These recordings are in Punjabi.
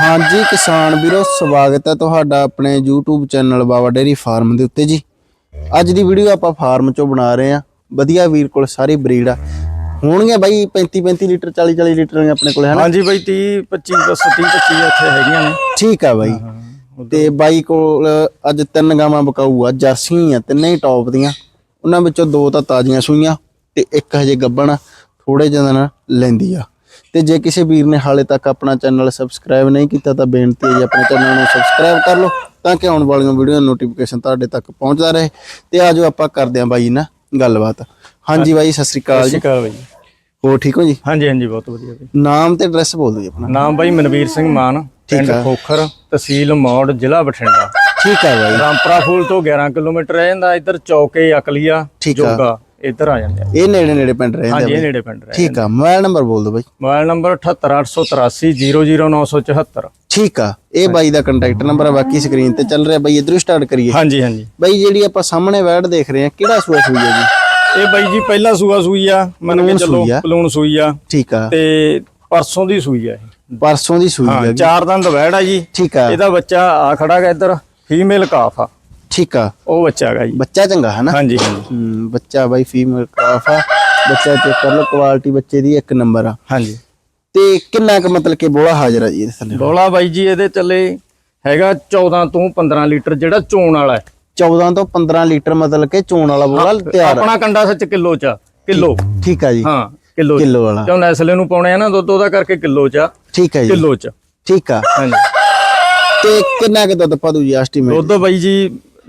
ਹਾਂਜੀ ਕਿਸਾਨ ਵੀਰੋ ਸਵਾਗਤ ਹੈ ਤੁਹਾਡਾ ਆਪਣੇ YouTube channel Baba dairy farm ਦੇ ਉੱਤੇ ਜੀ। ਅੱਜ ਦੀ ਵੀਡੀਓ ਆਪਾਂ ਫਾਰਮ ਚੋਂ ਬਣਾ ਰਹੇ ਆ ਵਧੀਆ ਵੀਰ ਕੋਲ ਸਾਰੀ ਬਰੀਡ ਆ। ਹੋਣਗੇ ਬਾਈ 35 35 ਲੀਟਰ 40 40 ਲੀਟਰ ਆਪਣੇ ਕੋਲ ਹੈ ਨਾ ਹਾਂਜੀ ਬਾਈ 30 25 ਬਸ 30 25 ਇੱਥੇ ਹੈਗੀਆਂ ਨੇ। ਠੀਕ ਆ ਬਾਈ। ਤੇ ਬਾਈ ਕੋਲ ਅੱਜ ਤਿੰਨ ਗਾਵਾਂ ਬਕਾਊ ਆ। ਜਰਸੀਆਂ ਆ ਤਿੰਨੇ ਹੀ ਟੌਪ ਦੀਆਂ। ਉਹਨਾਂ ਵਿੱਚੋਂ ਦੋ ਤਾਂ ਤਾਜ਼ੀਆਂ ਸੂਈਆਂ ਤੇ ਇੱਕ ਹਜੇ ਗੱਬਣ ਥੋੜੇ ਜਿਹੇ ਦਿਨ ਲੈਂਦੀ ਆ। ਤੇ ਜੇ ਕਿਸੇ ਵੀਰ ਨੇ ਹਾਲੇ ਤੱਕ ਆਪਣਾ ਚੈਨਲ ਸਬਸਕ੍ਰਾਈਬ ਨਹੀਂ ਕੀਤਾ ਤਾਂ ਬੇਨਤੀ ਹੈ ਜੀ ਆਪਣੇ ਚੈਨਲ ਨੂੰ ਸਬਸਕ੍ਰਾਈਬ ਕਰ ਲਓ ਤਾਂ ਕਿ ਆਉਣ ਵਾਲੀਆਂ ਵੀਡੀਓ ਨੋਟੀਫਿਕੇਸ਼ਨ ਤੁਹਾਡੇ ਤੱਕ ਪਹੁੰਚਦਾ ਰਹੇ ਤੇ ਆਜੋ ਆਪਾਂ ਕਰਦੇ ਆਂ ਬਾਈ ਨਾਲ ਗੱਲਬਾਤ। ਹਾਂਜੀ ਬਾਈ ਸਤਿ ਸ੍ਰੀ ਅਕਾਲ ਜੀ। ਸ਼ਿਕਾਰ ਬਾਈ ਹੋਰ ਠੀਕ ਹੋ ਜੀ? ਹਾਂਜੀ ਹਾਂਜੀ ਬਹੁਤ ਵਧੀਆ ਬਾਈ। ਨਾਮ ਤੇ ਐਡਰੈਸ ਬੋਲ ਦਿਓ ਜੀ ਆਪਣਾ। ਨਾਮ ਬਾਈ ਮਨਵੀਰ ਸਿੰਘ ਮਾਨ ਪਿੰਡ। ਖੋਖਰ ਤਹਿਸੀਲ ਮੌੜ ਜ਼ਿਲ੍ਹਾ ਬਠਿੰਡਾ। ਠੀਕ ਆ ਬਾਈ। ਰਾਮਪੁਰਾ ਫੂਲ ਤੋਂ 11 ਕਿਲੋਮੀਟਰ ਰਹਿ ਜਾਂਦਾ ਇੱਧਰ ਚੌਕੇ ਅਕਲੀਆ। ਜੋਗਾ। ਇੱਧਰ ਆ ਜਾਂਦੇ ਆ। ਇਹ ਨੇੜੇ ਨੇੜੇ ਪਿੰਡ ਰਹਿੰਦੇ ਹਾਂਜੀ ਇਹ ਨੇੜੇ ਪਿੰਡ ਰਹਿ ਠੀਕ ਆ ਮੋਬਾਈਲ ਨੰਬਰ ਬੋਲ ਦਿਓ ਬਾਈ। ਮੋਬਾਈਲ ਨੰਬਰ 7883000974 ਠੀਕ ਆ ਇਹ ਬਾਈ ਦਾ ਕੰਟੈਕਟ ਨੰਬਰ ਆ ਬਾਕੀ ਸਕਰੀਨ ਤੇ ਚੱਲ ਰਿਹਾ ਬਾਈ ਇਧਰੋਂ ਸਟਾਰਟ ਕਰੀਏ। ਹਾਂਜੀ ਹਾਂਜੀ। ਬਾਈ ਜਿਹੜੀ ਆਪਾਂ ਸਾਹਮਣੇ ਵੈੜ ਦੇਖ ਰਹੇ ਆ ਕਿਹੜਾ ਸੂਆ ਸੂਈ ਆ ਜੀ? ਇਹ ਬਾਈ ਜੀ ਪਹਿਲਾ ਸੂਆ ਸੂਈ ਆ ਮੰਨ ਕੇ ਚੱਲੋ। ਪਲੂਣ ਸੂਈ ਆ। ਠੀਕ ਆ। ਤੇ ਪਰਸੋਂ ਦੀ ਸੂਈ ਆ ਇਹ। ਪਰਸੋਂ ਦੀ ਸੂਈ ਹਾਂ ਆ ਚਾਰ ਦੰਦ ਵੈੜ ਆ ਜੀ। ਠੀਕ ਆ। ਇਹਦਾ ਬੱਚਾ ਆ ਖੜਾ ਗਾ ਇੱਧਰ ਫੀਮੇਲ ਕਾਫ ਆ। ਠੀਕ ਆ। ਉਹ ਬੱਚਾ ਹੈਗਾ ਜੀ। ਬੱਚਾ ਚੰਗਾ ਹੈ ਨਾ? ਹਾਂਜੀ ਹਾਂਜੀ। ਬੱਚਾ ਬਾਈ ਫੀਮੇਲ ਕਾਫ ਆ। ਬੱਚਾ ਚੈੱਕ ਕਰ ਲਓ ਕੁਆਲਿਟੀ ਬੱਚੇ ਦੀ ਇੱਕ ਨੰਬਰ ਆ। ਹਾਂਜੀ। ਤੇ ਕਿੰਨਾ ਕੁ ਮਤਲਬ ਕਿ ਬੋਲਾ ਹਾਜ਼ਰ ਆ ਜੀ ਇਹਦੇ ਥੱਲੇ? ਬੋਲਾ ਬਾਈ ਜੀ ਇਹਦੇ ਚੱਲੇ ਹੈਗਾ 14 ਤੋਂ 15 ਲੀਟਰ ਜਿਹੜਾ ਚੋਣ ਵਾਲਾ ਹੈ। 14 ਤੋਂ 15 ਲੀਟਰ ਮਤਲਬ ਕਿ ਚੋਣ ਵਾਲਾ ਬੋਲਾ ਤਿਆਰ ਆ। ਆਪਣਾ ਕੰਡਾ ਸੱਚ ਕਿਲੋ ਚ ਆ, ਕਿਲੋ। ਠੀਕ ਆ ਜੀ। ਹਾਂ ਕਿਲੋ ਚ। ਕਿਲੋ ਵਾਲਾ। ਕਿਉਂ ਨੈਸਲੇ ਨੂੰ ਪਾਉਣੇ ਆ ਨਾ ਦੁੱਧ ਉਹਦਾ ਕਰਕੇ ਕਿਲੋ ਚ ਆ, ਠੀਕ ਆ ਜੀ। ਕਿਲੋ ਚ। ਠੀਕ ਆ। ਹਾਂਜੀ। ਤੇ ਕਿੰਨਾ ਕੁ ਦੁੱਧ ਪਾ ਦੂ ਜੀ ਐਸਟੀਮੇਟ ਦੁੱਧ ਬਾਈ ਜੀ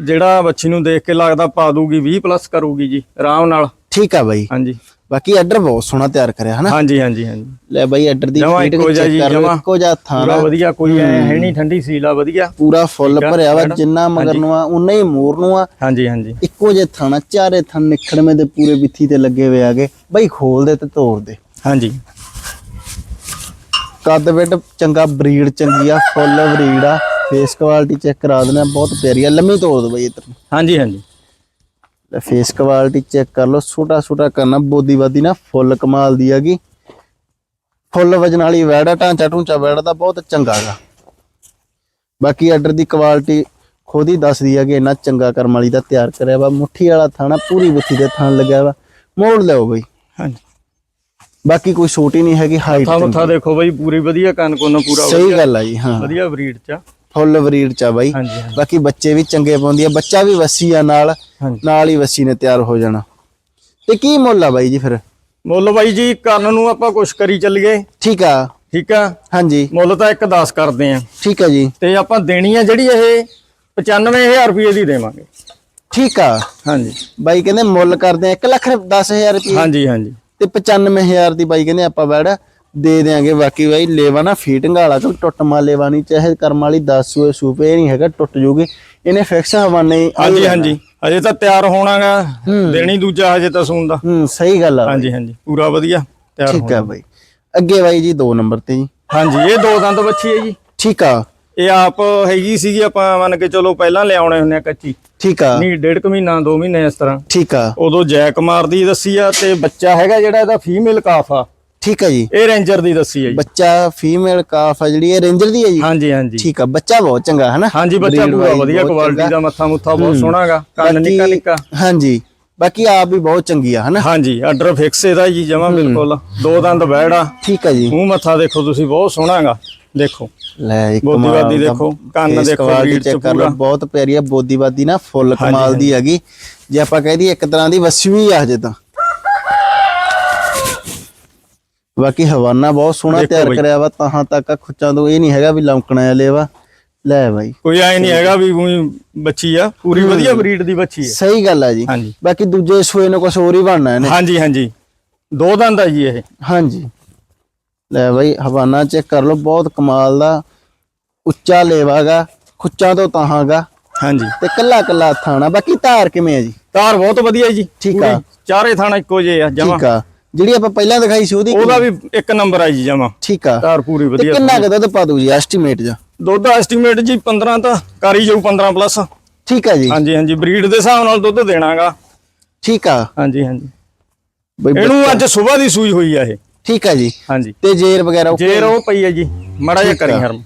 ਜਿਹੜਾ ਬੱਚੀ ਨੂੰ ਦੇਖ ਕੇ ਲੱਗਦਾ ਪਾ ਦੂਗੀ 20 ਪਲੱਸ ਕਰੂਗੀ ਜੀ ਆਰਾਮ ਨਾਲ। ਠੀਕ ਆ ਬਾਈ। ਹਾਂਜੀ। ਬਾਕੀ ਆਰਡਰ ਬਹੁਤ ਸੋਹਣਾ ਤਿਆਰ ਕਰਿਆ ਹਨਾ? ਹਾਂਜੀ ਹਾਂਜੀ ਹਾਂਜੀ। ਲੈ ਬਾਈ ਆਰਡਰ ਦੀ ਇੱਕੋ ਜਿਹਾ ਚੈੱਕ ਕਰ ਲਓ। ਇੱਕੋ ਜਿਹਾ ਥਾਂ ਪੂਰਾ ਵਧੀਆ ਕੋਈ ਐ ਹੈ ਨਹੀਂ ਠੰਡੀ ਸੀਲਾ ਵਧੀਆ। ਪੂਰਾ ਫੁੱਲ ਭਰਿਆ ਵਾ। ਜਿੰਨਾ ਮਗਰ ਨੂੰ ਆ ਉਨਾ ਹੀ ਮੋਰ ਨੂੰ ਆ। ਹਾਂਜੀ ਹਾਂਜੀ। ਇੱਕੋ ਜਿਹੇ ਥਾਣਾ ਚਾਰੇ ਥਣ ਨਿਖੜਵੇਂ ਦੇ ਪੂਰੇ ਵਿੱਥੀ ਤੇ ਲੱਗੇ ਹੋਏ ਆਗੇ ਬਾਈ ਖੋਲ ਦੇ ਤੇ ਤੋੜ ਦੇ। ਹਾਂਜੀ। ਕੱਦ ਵਿੱਡ ਚੰਗਾ ਬਰੀਡ ਚੰਗੀ ਆ ਫੁੱਲ ਬਰੀਡ ਆ। ਫੇਸ ਕੁਆਲਿਟੀ ਚੈੱਕ ਕਰਾ ਦੇਣਾ ਬਹੁਤ ਪਿਆਰੀ ਆ ਲੰਮੀ ਤੋੜ ਦੋ ਬਾਈ ਇੱਧਰ ਹਾਂਜੀ ਹਾਂਜੀ। ਲੈ ਫੇਸ ਕੁਆਲਿਟੀ ਚੈੱਕ ਕਰ ਲਓ ਛੋਟਾ ਛੋਟਾ ਕਰਨਾ ਬੋਦੀ ਬਾਦੀ ਨਾ ਫੁੱਲ ਕਮਾਲ ਦੀ ਹੈਗੀ। ਫੁੱਲ ਵਜਨ ਵਾਲੀ ਵੈੜਾ ਢਾਂਚਾ ਢੂੰਚਾ ਵੈੜਾ ਦਾ ਬਹੁਤ ਚੰਗਾ ਹੈਗਾ। ਬਾਕੀ ਆਰਡਰ ਦੀ ਕੁਆਲਿਟੀ ਖੁਦ ਹੀ ਦੱਸਦੀ ਹੈ ਕਿ ਇੰਨਾ ਚੰਗਾ ਕਰਮ ਵਾਲੀ ਦਾ ਤਿਆਰ ਕਰਿਆ ਵਾ। ਮੁੱਠੀ ਵਾਲਾ ਥਾਣਾ ਪੂਰੀ ਬੁੱਥੀ ਦੇ ਥਾਣ ਲੱਗਿਆ ਵਾ। ਮੋੜ ਲਿਓ ਬਈ। ਹਾਂਜੀ। ਬਾਕੀ ਕੋਈ ਛੋਟੀ ਨਹੀਂ ਹੈਗੀ ਹਾਈਟ ਮੱਥਾ ਮੁੱਥਾ ਦੇਖੋ ਬਾਈ ਪੂਰੀ ਵਧੀਆ ਕੰਨ ਕੋਨ ਪੂਰਾ ਸਹੀ ਗੱਲ ਆ ਜੀ ਹਾਂ। ਵਧੀਆ ਬਰੀਡ ਚ ਆ। ਫੁੱਲ ਬਰੀਡ ਚ ਆ ਬਾਈ। ਹਾਂਜੀ ਬਾਕੀ ਬੱਚੇ ਵੀ ਚੰਗੇ ਪਾਉਂਦੀ ਆ ਬੱਚਾ ਵੀ ਵਸੀ ਆ ਨਾਲ ਨਾਲ ਹੀ ਵਸੀ ਨੇ ਤਿਆਰ ਹੋ ਜਾਣਾ। ਤੇ ਕੀ ਮੁੱਲ ਆ ਬਾਈ ਜੀ ਫਿਰ? ਮੁੱਲ ਬਾਈ ਜੀ ਕੰਨ ਨੂੰ ਆਪਾਂ ਕੁਛ ਕਰੀ ਚੱਲੀਏ। ਠੀਕ ਆ। ਠੀਕ ਆ? ਹਾਂਜੀ। ਮੁੱਲ ਤਾਂ ਇੱਕ 10 ਕਰਦੇ ਆ। ਠੀਕ ਆ ਜੀ। ਤੇ ਆਪਾਂ ਦੇਣੀ ਆ ਜਿਹੜੀ ਇਹ 95000 ਰੁਪਏ ਦੀ ਦੇਵਾਂਗੇ। ਠੀਕ ਆ। ਹਾਂਜੀ। ਬਾਈ ਕਹਿੰਦੇ ਮੁੱਲ ਕਰਦੇ ਆ 1 ਲੱਖ 10000 ਰੁਪਏ। ਹਾਂਜੀ ਹਾਂਜੀ। ਤੇ 95000 ਦੀ ਬਾਈ ਕਹਿੰਦੇ ਆਪਾਂ ਬੈੜ ਦੇ ਦੇਾਂਗੇ ਬਾਕੀ ਬਾਈ ਲੇਵਾ ਨਾ ਫੀਟਿੰਗ ਵਾਲਾ ਕੋਈ ਟੁੱਟ ਮਾ ਲੇਵਾ ਨਹੀਂ ਚਾਹੇ ਕਰਮ ਵਾਲੀ 10 ਸੂਏ ਸੂਪੇ ਨਹੀਂ ਹੈਗਾ ਟੁੱਟ ਜੂਗੀ। ਇਹਨੇ ਫਿਕਸ ਹਵਾਨੇ ਹਾਂਜੀ ਹਾਂਜੀ। ਅਜੇ ਤਾਂ ਤਿਆਰ ਹੋਣਾਗਾ। ਦੇਣੀ ਦੂਜਾ ਹਜੇ ਤਾਂ ਸੂਨ ਦਾ। ਹੂੰ ਸਹੀ ਗੱਲ ਆ। ਹਾਂਜੀ ਹਾਂਜੀ। ਪੂਰਾ ਵਧੀਆ ਤਿਆਰ ਠੀਕ ਆ ਬਾਈ। ਅੱਗੇ ਬਾਈ ਜੀ 2 ਨੰਬਰ ਤੇ ਜੀ। ਹਾਂਜੀ ਇਹ ਦੋ ਦੰਦ ਬੱਚੀ ਹੈ ਜੀ। ਠੀਕ ਆ। ਇਹ ਆਪ ਹੈਗੀ ਸੀਗੀ ਆਪਾਂ ਮੰਨ ਕੇ ਚਲੋ ਪਹਿਲਾਂ ਲਿਆਉਣੇ ਹੁੰਦੇ ਆ ਕੱਚੀ। ਠੀਕ ਆ। ਨਹੀਂ ਡੇਢ ਕੁ ਮਹੀਨਾ 2 ਮਹੀਨੇ ਇਸ ਤਰ੍ਹਾਂ। ਠੀਕ ਆ। ਉਦੋਂ ਜੈਕ ਮਾਰਦੀ ਦੱਸੀ ਆ ਤੇ ਬੱਚਾ ਹੈਗਾ ਜਿਹੜਾ ਇਹਦਾ ਫੀਮੇਲ ਕਾਫ ਆ। ਠੀਕ ਆ ਜੀ। ਇਹ ਰੇਂਜਰ ਦੀ ਦੱਸੀ ਆ ਜੀ। ਬੱਚਾ ਫੀਮੇਲ ਕਾਫ ਆ ਜਿਹੜੀ ਇਹ ਰੇਂਜਰ ਦੀ ਹੈ ਜੀ? ਹਾਂਜੀ ਹਾਂਜੀ। ਠੀਕ ਆ ਬੱਚਾ ਬਹੁਤ ਚੰਗਾ ਹੈ ਨਾ? ਹਾਂਜੀ ਬੱਚਾ ਪੂਰਾ ਵਧੀਆ ਕੁਆਲਿਟੀ। ਦਾ ਮੱਥਾ ਮੁੱਥਾ ਬਹੁਤ ਸੋਹਣਾਗਾ ਕੰਨ ਨਿੱਕਾ ਨਿੱਕਾ। ਹਾਂਜੀ ਬਾਕੀ ਆਪ ਵੀ ਬਹੁਤ ਚੰਗੀ ਆ ਹਨਾ ਹਾਂਜੀ ਆਰਡਰ ਫਿਕਸ ਇਹਦਾ ਜੀ ਜਮਾ ਬਿਲਕੁਲ। ਦੋ ਦੰਦ ਬੈੜਾ। ਠੀਕ ਆ ਜੀ। ਮੂੰਹ ਮੱਥਾ ਦੇਖੋ ਤੁਸੀਂ ਬਹੁਤ ਸੋਹਣਾਗਾ ਦੇਖੋ। ਲੈ ਇੱਕ ਬੋਦੀਵਾਦੀ ਦੇਖੋ, ਕੰਨ ਦੇਖੋ, ਰੀੜ ਚ ਚੈੱਕ ਕਰ ਲਓ ਪੂਰਾ। ਬਹੁਤ ਪਿਆਰੀ ਆ ਬੋਦੀਵਾਦੀ ਨਾ ਫੁੱਲ ਕਮਾਲ ਦੀ ਹੈਗੀ। ਜੇ ਆਪਾਂ ਕਹਿ ਦਈਏ ਇੱਕ ਤਰ੍ਹਾਂ ਦੀ ਵਸਵੀ ਆ ਹਜੇ ਤਾਂ। ਬਾਕੀ ਹਵਾਨਾ ਬਹੁਤ ਸੋਹਣਾ ਤਿਆਰ। ਕਰਿਆ ਵਾ ਤਾਹਾਂ ਤੱਕ ਖੁੱਚਾਂ ਤੋਂ ਇਹ ਨਹੀਂ ਹੈਗਾ ਵੀ ਲੌਂਕਣਾ ਵਾਲੇ ਵਾ ਲੈ ਬਾਈ। ਕੋਈ ਐ ਨਹੀਂ ਹੈਗਾ ਵੀ ਬੱਚੀ ਆ ਪੂਰੀ ਵਧੀਆ ਬਰੀਡ ਦੀ ਬੱਚੀ ਹੈ ਸਹੀ ਗੱਲ ਆ ਜੀ। ਬਾਕੀ ਦੂਜੇ ਸੂਏ ਨੂੰ ਕੁਝ ਹੋਰ ਹੀ ਬਣਨਾ ਇਹਨੇ। ਹਾਂਜੀ ਹਾਂਜੀ। ਦੋ ਦੰਦ ਆ ਜੀ ਇਹ। ਹਾਂਜੀ। ਲੈ ਬਾਈ ਹਵਾਨਾ ਚੈੱਕ ਕਰ ਲਓ ਬਹੁਤ ਕਮਾਲ ਦਾ ਉੱਚਾ ਲੇਵਾਗਾ ਖੁੱਚਾਂ ਤੋਂ ਤਾਹਾਂਗਾ ਹਾਂਜੀ। ਤੇ ਕੱਲਾ ਕੱਲਾ ਥਾਣਾ ਬਾਕੀ ਧਾਰ ਕਿਵੇਂ ਆ ਜੀ? ਤਾਰ ਬਹੁਤ ਵਧੀਆ ਜੀ ਠੀਕ ਆ। ਚਾਰੇ ਥਾਣਾ ਇੱਕੋ ਜਿਹੇ ਆ ਜਮਾ। ਠੀਕ ਆ। ਜਿਹੜੀ ਆਪਾਂ ਪਹਿਲਾਂ ਦਿਖਾਈ ਸੀ ਉਹਦੀ ਉਹਦਾ ਵੀ ਇੱਕ ਨੰਬਰ ਆ ਜੀ ਜਮਾ। ਠੀਕ ਆ। ਤਾਰ ਪੂਰੀ ਵਧੀਆ ਕਿੰਨਾ ਕੁ ਦੁੱਧ ਪਾ ਦੂ ਜੀ ਐਸਟੀਮੇਟ ਜਾ? ਦੁੱਧ ਐਸਟੀਮੇਟ ਜੀ 15 ਤਾਂ ਕਰ ਹੀ ਜਾਊ 15 ਪਲੱਸ ਠੀਕ ਆ ਜੀ। ਹਾਂਜੀ ਹਾਂਜੀ ਬਰੀਡ ਦੇ ਹਿਸਾਬ ਨਾਲ ਦੁੱਧ ਦੇਣਾਗਾ। ਠੀਕ ਆ। ਹਾਂਜੀ ਹਾਂਜੀ। ਇਹਨੂੰ ਅੱਜ ਸਵੇਰ ਦੀ ਸੂਈ ਹੋਈ ਆ ਇਹ। ਠੀਕ ਆ ਜੀ। ਹਾਂਜੀ। ਤੇ ਜੇਰ ਵਗੈਰਾ? ਜੇਰ ਉਹ ਪਈ ਹੈ ਜੀ। ਮੜਾ ਜਿਹਾ ਕਰੀ ਹਰਮ।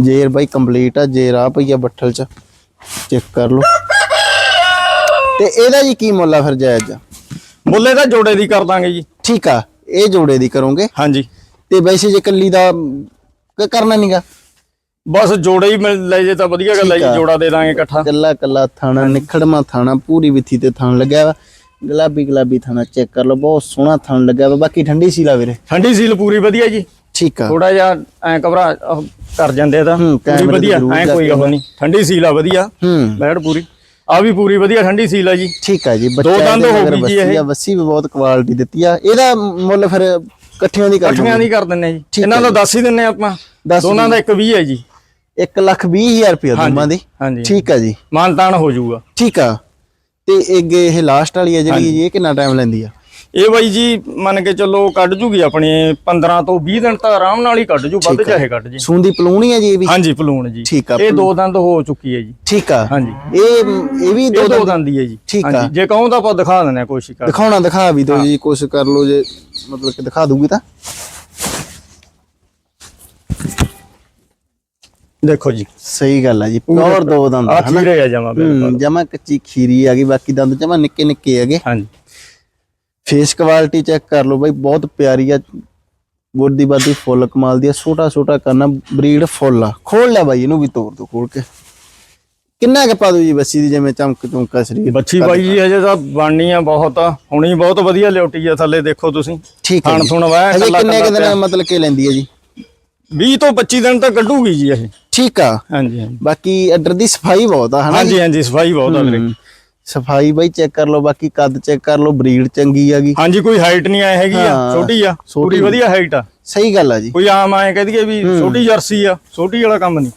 ਜੇਰ ਬਾਈ ਕੰਪਲੀਟ ਆ ਜੇਰ ਆ ਪਈ ਆ ਬੱਠਲ ਚ। ਚੈੱਕ ਕਰ ਲਓ। ਤੇ ਇਹਦਾ ਜੀ ਕੀ ਮੁੱਲ ਆ ਫਿਰ ਜਾਇਜ਼? ਆ? ਮੁੱਲੇ ਦਾ ਜੋੜੇ ਦੀ ਕਰ ਦਾਂਗੇ ਜੀ। ਠੀਕ ਆ ਇਹ ਜੋੜੇ ਦੀ ਕਰੋਗੇ। ਹਾਂਜੀ। ਤੇ ਵੈਸੇ ਜੇ ਕੱਲੀ ਦਾ ਕ- ਕਰਨਾ ਨਹੀਂਗਾ ਬਸ ਜੋੜੇ ਹੀ ਮਿਲ ਲੈ ਜੇ ਤਾਂ ਵਧੀਆ ਗੱਲ ਹੈ ਠੀਕ ਆ। ਜੀ ਜੋੜਾ ਦੇ ਦਾਂਗੇ ਇਕੱਠਾ। ਕੱਲਾ ਕੱਲਾ ਥਾਣਾ ਨਿਖੜਮਾ ਥਾਣਾ ਪੂਰੀ ਵਿੱਥੀ ਤੇ ਥਾਣ ਲੱਗਿਆ ਵਾ। ਗੁਲਾਬੀ ਗੁਲਾਬੀ ਥਾਣਾ ਚੈੱਕ ਕਰ ਲਓ ਬਹੁਤ ਸੋਹਣਾ ਥਾਣ ਲੱਗਿਆ ਵਾ। ਬਾਕੀ ਠੰਡੀ ਸੀਲਾ ਵੀਰੇ। ਠੰਡੀ ਸੀਲ ਪੂਰੀ ਵਧੀਆ ਜੀ। ਠੀਕ ਆ। ਥੋੜਾ ਜਿਹਾ ਐ ਘਬਰਾ ਉਹ ਕਰ ਜਾਂਦੇ ਤਾਂ। ਹੂੰ, ਪੂਰੀ ਕੈਮਰੇ ਵਧੀਆ ਜ਼ਰੂਰ ਐ ਕੋਈ ਉਹ ਨਹੀਂ। ਠੰਡੀ ਸੀਲ ਆ ਵਧੀਆ। ਹੂੰ। ਬੈਠ ਪੂਰੀ। ਆ ਵੀ ਪੂਰੀ ਵਧੀਆ ਠੰਡੀ ਸੀਲ ਆ ਜੀ। ਠੀਕ ਆ ਜੀ ਦੋ ਦੰਦ ਹੋ ਗਈ ਜੀ ਇਹ। ਵੱਸੀ ਵੀ ਬਹੁਤ ਕੁਆਲਿਟੀ ਦਿੱਤੀ ਆ। ਇਹਦਾ ਮੁੱਲ ਫਿਰ ਇਕੱਠਿਆਂ ਦੀ ਕਰ ਇਕੱਠੀਆਂ ਦੀ ਕਰ ਦਿੰਨੇ ਜੀ। ਇਹਨਾਂ ਹੈ ਦਾ ਦੱਸ ਹੀ ਦਿੰਨੇ ਆਪਾਂ। ਦੋਨਾਂ ਦਾ ਇੱਕ 20 ਹੈ ਜੀ। 1 ਲੱਖ 20 ਹਜ਼ਾਰ ਰੁਪਏ ਦੋਵਾਂ ਦੀ। ਹਾਂਜੀ। ਠੀਕ ਆ ਜੀ। ਮਾਨਤਾਨ ਹੋ ਜਾਊਗਾ। ਠੀਕ ਆ। ਤੇ ਅੱਗੇ ਇਹ ਲਾਸਟ ਵਾਲੀ ਆ ਜਿਹੜੀ ਇਹ ਕਿੰਨਾ ਟਾਈਮ ਲੈਂਦੀ ਆ? ਇਹ ਬਾਈ ਜੀ ਮੰਨ ਕੇ ਚੱਲੋ ਕੱਢ ਜੂਗੀ ਆਪਣੇ 15 ਤੋਂ 20 ਦਿਨ ਤਾਂ ਆਰਾਮ ਨਾਲ ਹੀ ਕੱਢ ਜੂ ਵੱਧ ਚਾਹੇ ਕੱਢ ਜੀ। ਸੂੰਦੀ ਪਲੂਣੀ ਆ ਜੀ ਇਹ ਵੀ? ਹਾਂਜੀ ਪਲੂਣ ਜੀ। ਠੀਕ ਆ ਇਹ ਦੋ ਦੰਦ ਹੋ ਚੁੱਕੀ ਹੈ ਜੀ। ਠੀਕ ਆ। ਹਾਂਜੀ। ਇਹ ਇਹ ਵੀ ਦੋ ਦੋ ਦੰਦ ਹੀ ਹੈ ਜੀ। ਠੀਕ ਆ। ਜੇ ਕਹੂੰ ਤਾਂ ਆਪਾਂ ਦਿਖਾ ਦਿੰਦੇ ਹਾਂ ਕੋਸ਼ਿਸ਼ ਕਰ ਦਿਖਾਉਣਾ ਦਿਖਾ ਵੀ ਦੋ ਜੀ ਕੋਸ਼ਿਸ਼ ਕਰ ਲਓ ਜੇ ਮਤਲਬ ਕਿ ਦਿਖਾ ਦੂਗੀ ਤਾਂ। ਦੇਖੋ ਜੀ। ਸਹੀ ਗੱਲ ਆ ਜੀ ਪਿਓਰ ਦੋ ਦੰਦ ਆ ਖੀਰੇ ਆ ਜਾਵਾਂ ਬਿਲਕੁਲ। ਜਮਾ ਕੱਚੀ ਖੀਰੀ ਆ ਗਈ ਬਾਕੀ ਦੰਦ ਜਮਾ ਨਿੱਕੇ ਨਿੱਕੇ ਹੈਗੇ। ਹਾਂਜੀ। ਫੇਸ ਕੁਆਲਿਟੀ ਚੈੱਕ ਕਰ ਲਓ ਬਾਈ ਬਹੁਤ ਪਿਆਰੀ ਆ। ਬੋਡੀ ਬਾਦੀ ਫੁੱਲ ਕਮਾਲ ਦੀ ਆ। ਛੋਟਾ ਛੋਟਾ ਕਰਨਾ ਬਰੀਡ ਫੁੱਲ ਆ। ਖੋਲ ਲੈ ਬਾਈ ਇਹਨੂੰ ਵੀ ਤੋੜ ਦੋ ਖੋਲ ਕੇ। ਕਿੰਨਾ ਕੁ ਪਾ ਦੂ ਜੀ ਬੱਸੀ ਦੀ ਜਿਵੇਂ ਚਮਕ ਚਮਕਾ ਸਰੀਰ? ਬੱਚੀ ਬਾਈ ਜੀ ਹਜੇ ਤਾਂ ਬਣਨੀ ਆ ਬਹੁਤ ਆ। ਹੁਣੀ ਬਹੁਤ ਵਧੀਆ ਲਿਓਟੀ ਆ ਥੱਲੇ ਦੇਖੋ ਤੁਸੀਂ। ਠੀਕ ਹੈ। ਥੁਣ ਵਾਹ ਹਜੇ ਕਿੰਨੇ ਕੁ ਦਿਨ ਮਤਲਬ ਕਿ ਲੈਂਦੀ ਹੈ ਜੀ? 20 ਤੋਂ 25 ਦਿਨ ਤਾਂ ਕੱਢੂਗੀ ਜੀ ਇਹ। ਠੀਕ ਆ। ਹਾਂਜੀ ਹਾਂਜੀ। ਬਾਕੀ ਅੱਡਰ ਦੀ ਸਫ਼ਾਈ ਬਹੁਤ ਆ ਹਨਾ ਹਾਂਜੀ ਹਾਂਜੀ ਸਫ਼ਾਈ ਬਹੁਤ ਆ ਵੀਰੇ। ਸਫ਼ਾਈ ਬਾਈ ਚੈੱਕ ਕਰ ਲਓ ਬਾਕੀ ਕੱਦ ਚੈੱਕ ਕਰ ਲਓ ਬਰੀਡ ਚੰਗੀ ਹੈਗੀ ਹਾਂਜੀ ਕੋਈ ਹਾਈਟ ਨਹੀਂ ਆਏ ਹੈਗੀ ਆ ਛੋਟੀ ਆ ਪੂਰੀ ਵਧੀਆ ਹਾਈਟ ਆ। ਸਹੀ ਗੱਲ ਆ ਜੀ। ਕੋਈ ਆਮ ਆਏ ਕਹਿ ਦਈਏ ਵੀ ਛੋਟੀ ਜਰਸੀ ਆ ਛੋਟੀ ਵਾਲਾ ਕੰਮ ਨਹੀਂ।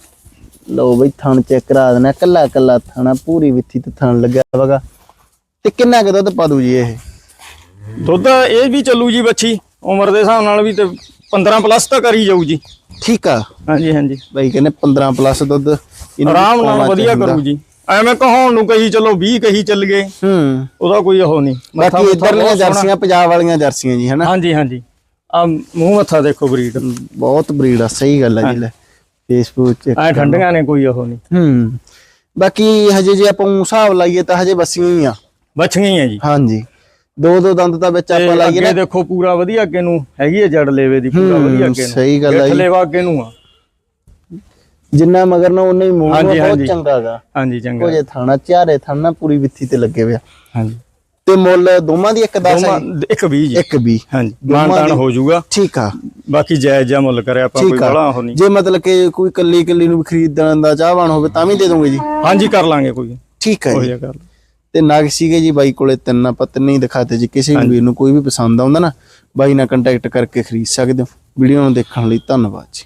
ਲਓ ਬਈ ਥਣ ਚੈੱਕ ਕਰਾ ਦੇਣਾ ਕੱਲਾ ਕੱਲਾ ਥਣਾ ਪੂਰੀ ਵਿੱਥੀ ਤੇ ਥਣ ਲੱਗਿਆ ਵਗਾ ਤੇ ਕਿੰਨਾ ਕੁ ਦੁੱਧ ਪਾ ਦੂ ਜੀ ਇਹ? ਦੁੱਧ ਇਹ ਵੀ ਚੱਲੂ ਜੀ ਬੱਚੀ ਉਮਰ ਦੇ ਹਿਸਾਬ ਨਾਲ ਵੀ ਤੇ 15 ਪਲੱਸ ਤਾਂ ਕਰੀ ਜਾਊ ਜੀ। ਠੀਕ ਆ। ਹਾਂਜੀ ਹਾਂਜੀ। ਬਾਈ ਕਹਿੰਦੇ 15 ਪਲੱਸ ਦੁੱਧ ਆਰਾਮ ਨਾਲ ਵਧੀਆ। ਕਰੂ ਜੀ। ਐਵੇਂ ਕਹਾਉਣ ਨੂੰ ਕਹੀ ਚਲੋ 20 ਕਹੀ ਚੱਲ ਗਏ। ਹੂੰ। ਉਹਦਾ ਕੋਈ ਉਹ ਨਹੀਂ। ਬਾਕੀ ਇਧਰਲੀਆਂ। ਜਰਸੀਆਂ ਪੰਜਾਬ ਵਾਲੀਆਂ ਜਰਸੀਆਂ ਜੀ ਹਨਾ? ਹਾਂਜੀ ਹਾਂਜੀ। ਆ ਮੂੰਹ ਮੱਥਾ ਦੇਖੋ ਬਰੀਡ। ਬਹੁਤ ਬਰੀਡ ਆ ਸਹੀ ਗੱਲ ਆ ਜੀ ਲੈ। ਫੇਸਬੁੱਕ ਚ ਐ ਠੰਡੀਆਂ ਨੇ ਕੋਈ ਉਹ ਨਹੀਂ। ਹੂੰ। ਬਾਕੀ ਹਜੇ ਜੇ ਆਪਾਂ ਹਿਸਾਬ ਲਾਈਏ ਤਾਂ ਹਜੇ ਬੱਸੀਆਂ ਹੀ ਆ। ਬੱਚੀਆਂ ਹੀ ਆ ਜੀ। ਹਾਂਜੀ। ਦੋ ਦੋ ਦੰਦ ਤਾਂ ਵਿੱਚ ਆਪਾਂ ਤੇ ਲਾਈਏ ਨਾ। ਦੇਖੋ ਪੂਰਾ ਵਧੀਆ ਅੱਗੇ ਨੂੰ ਹੈਗੀ ਹੈ ਜੜ ਲੇਵੇ ਦੀ ਪੂਰਾ ਵਧੀਆ ਅੱਗੇ ਨੂੰ। ਸਹੀ ਗੱਲ ਆ ਜੀ। ਲੇਵਾ ਅੱਗੇ ਨੂੰ ਆ। ਜਿੰਨਾ ਮਗਰ ਨਾ ਉਹਨੇ ਹੀ ਮੂੰਹ ਹਾਂਜੀ, ਬਹੁਤ ਹਾਂਜੀ। ਚੰਗਾਗਾ ਹਾਂਜੀ ਚੰਗਾ। ਉਹ ਜੇ ਥਾਣਾ ਚਾਰੇ ਥਾਣਾ ਪੂਰੀ ਵਿੱਥੀ ਤੇ ਲੱਗੇ ਹੋਇਆ ਹਾਂਜੀ। ਤੇ ਮੁੱਲ ਦੋਵਾਂ ਦੀ ਇੱਕ ਦੱਸ ਹੈ ਦੋਵਾਂ- ਇੱਕ 20 ਜੀ। ਇੱਕ ਵੀ ਹਾਂਜੀ ਮਾਨਤਾਨ ਹੋ ਜਾਊਗਾ। ਠੀਕ ਆ। ਬਾਕੀ ਜਾਇਜ਼ ਜਿਹਾ ਮੁੱਲ ਕਰਿਆ ਆਪਾਂ ਕੋਈ ਠੀਕ ਬੜਾ ਆ ਉਹ ਨਹੀਂ। ਜੇ ਮਤਲਬ ਕਿ ਕੋਈ ਕੱਲੀ ਕੱਲੀ ਨੂੰ ਖਰੀਦਣ ਦਾ ਚਾਹਵਾਨ ਹੋਵੇ ਤਾਂ ਵੀ ਦੇ ਦੋਗੇ ਜੀ? ਹਾਂਜੀ ਕਰ ਲਾਂਗੇ ਕੋਈ। ਠੀਕ ਹੈ ਉਹ ਜੀ। ਜਿਹਾ ਕਰ ਲਾਂਗੇ। ਤੇ ਨਗ ਸੀਗੇ ਜੀ ਬਾਈ ਕੋਲੇ ਤਿੰਨ ਆਪਾਂ ਤਿੰਨੇ ਹੀ ਦਿਖਾਤੇ ਜੀ। ਕਿਸੇ ਵੀ ਵੀਰ ਨੂੰ ਕੋਈ ਵੀ ਪਸੰਦ ਆਉਂਦਾ ਨਾ ਬਾਈ ਨਾਲ ਕੰਟੈਕਟ ਕਰਕੇ ਖਰੀਦ ਸਕਦੇ ਹੋ। ਵੀਡੀਓ ਨੂੰ ਦੇਖਣ ਲਈ ਧੰਨਵਾਦ ਜੀ।